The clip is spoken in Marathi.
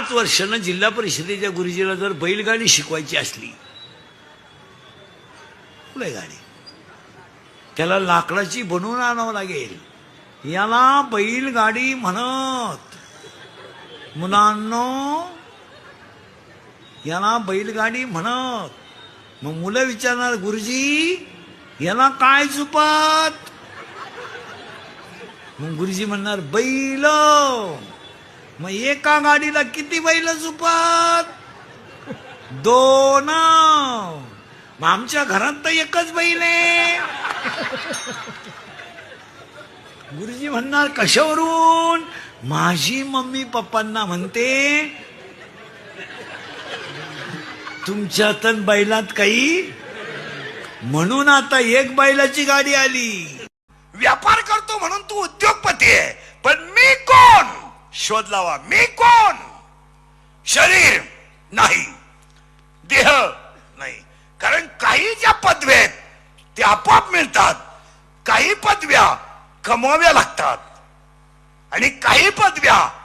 पाच वर्षानं जिल्हा परिषदेच्या गुरुजीला जर बैलगाडी शिकवायची असली गाडी? त्याला लाकडाची बनवून आणावं लागेल. याला बैलगाडी म्हणत. मुलांनो याला बैलगाडी म्हणत. मग मुलं विचारणार गुरुजी याला काय चुपत मग गुरुजी म्हणणार बैल. मग एका गाडीला किती बैल झुपत? दोन. मग आमच्या घरात तर एकच बैल आहे. गुरुजी म्हणणार कशावरून? माझी मम्मी पप्पांना म्हणते तुमच्या तन बैलात काही म्हणून आता एक बैलाची गाडी आली. व्यापार करतो म्हणून तू उद्योगपती आहे पण मी कोण शोध लावा मी कोण? शरीर नाही देह नाही. कारण काही ज्या पदव्या आहेत त्या आपोआप मिळतात. काही पदव्या कमवाव्या लागतात. आणि काही पदव्या